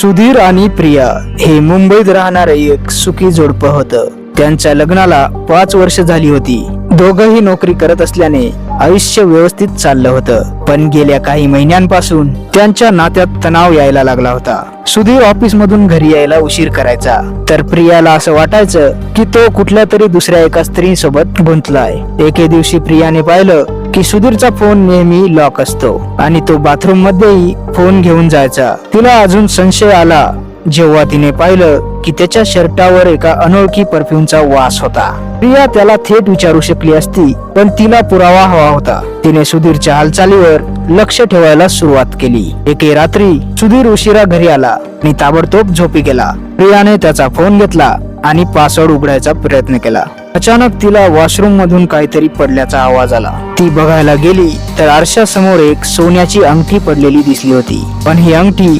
सुधीर आणि प्रिया हे मुंबईत राहणारे एक सुखी जोडपं होतं. त्यांच्या लग्नाला पाच वर्ष झाली होती. दोघही नोकरी करत असल्याने आयुष्य व्यवस्थित चाललं होतं. पण गेल्या काही महिन्यांपासून त्यांच्या नात्यात तणाव यायला लागला होता. सुधीर ऑफिस मधून घरी यायला उशीर करायचा. तर प्रियाला असं वाटायचं की तो कुठल्या तरी दुसऱ्या एका स्त्री सोबत गुंतलाय. एके दिवशी प्रियाने पाहिलं की सुधीरचा फोन नेहमी लॉक असतो आणि तो बाथरूम मध्येही फोन घेऊन जायचा. तिला अजून संशय आला. जेव्हा तिने पाहिलं की त्याच्या शर्टावर एका अनोळखी परफ्यूमचा वास होता. प्रिया त्याला थेट विचारू शकली असती पण तिला पुरावा हवा होता. तिने सुधीरच्या हालचालीवर लक्ष ठेवायला सुरुवात केली. एके रात्री सुधीर उशिरा घरी आला. आणि ताबडतोब झोपी गेला. प्रियाने त्याचा फोन घेतला. आणि पासवर्ड उघडायचा प्रयत्न केला. अचानक तिला वॉशरूम मधून काहीतरी पडल्याचा आवाज आला. ती बघायला गेली तर आरशासमोर एक सोन्याची अंगठी पडलेली दिसली होती. पण ही अंगठी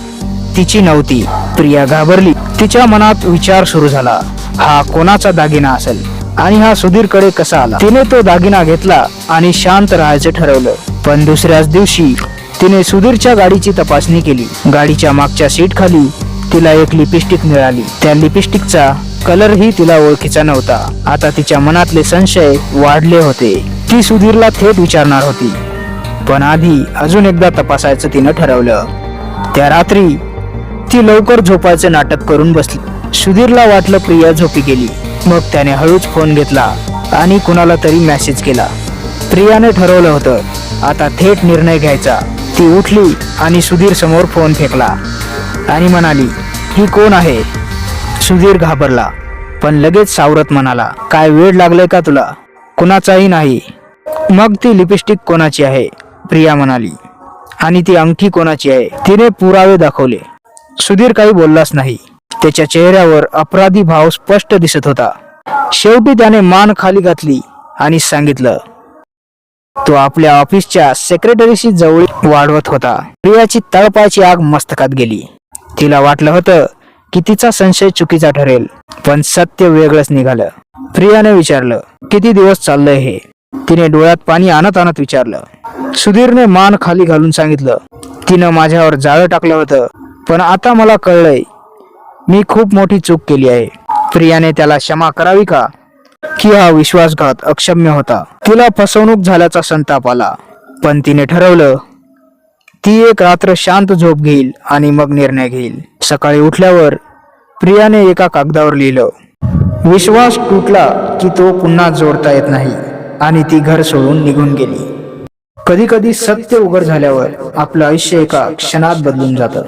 तिची नव्हती. प्रिया घाबरली. तिच्या मनात विचार सुरू झाला. हा कोणाचा दागिना असेल? आणि हा सुधीरकडे कसा आला? तिने तो दागिना घेतला आणि शांत राहायचं ठरवलं. पण दुसऱ्याच दिवशी तिने सुधीरच्या गाडीची तपासणी केली. गाडीच्या मागच्या सीट खाली तिला एक लिपस्टिक मिळाली. त्या लिपस्टिकचा कलरही तिला ओळखीचा नव्हता. आता तिच्या मनातले संशय वाढले होते. ती सुधीरला थेट विचारणार होती. पण आधी अजून एकदा तपासायचं तिनं ठरवलं. त्या रात्री ती लवकर झोपायचं नाटक करून बसली. सुधीरला वाटलं प्रिया झोपी गेली. मग त्याने हळूच फोन घेतला आणि कुणाला तरी मेसेज केला. प्रियाने ठरवलं होतं आता थेट निर्णय घ्यायचा. ती उठली आणि सुधीर समोर फोन फेकला. आणि म्हणाली ही कोण आहे? सुधीर घाबरला पण लगेच सावरत म्हणाला काय वेळ लागलाय का तुला? कुणाचाही नाही. मग ती लिपस्टिक कोणाची आहे? प्रिया म्हणाली आणि ती अंगठी कोणाची आहे? तिने पुरावे दाखवले. सुधीर काही बोललाच नाही. त्याच्या चेहऱ्यावर अपराधी भाव स्पष्ट दिसत होता. शेवटी त्याने मान खाली घातली आणि सांगितलं तो आपल्या ऑफिसच्या सेक्रेटरीशी जवळ वाढवत होता. प्रियाची तळपायची आग मस्तकात गेली. तिला वाटलं होतं की तिचा संशय चुकीचा ठरेल पण सत्य वेगळंच निघालं. प्रियाने विचारलं किती दिवस चाललंय हे? तिने डोळ्यात पाणी आणत आणत विचारलं. सुधीरने मान खाली घालून सांगितलं तिनं माझ्यावर जाळं टाकलं होतं पण आता मला कळलंय मी खूप मोठी चूक केली आहे. प्रियाने त्याला क्षमा करावी का? की हा विश्वासघात अक्षम्य होता. तिला फसवणूक झाल्याचा संताप आला पण तिने ठरवलं ती एक रात्र शांत झोप घेईल आणि मग निर्णय घेईल. सकाळी उठल्यावर प्रियाने एका कागदावर लिहिलं विश्वास तुटला की तो पुन्हा जोडता येत नाही आणि ती घर सोडून निघून गेली. कधी कधी सत्य उघड झाल्यावर आपलं आयुष्य एका क्षणात बदलून जातं.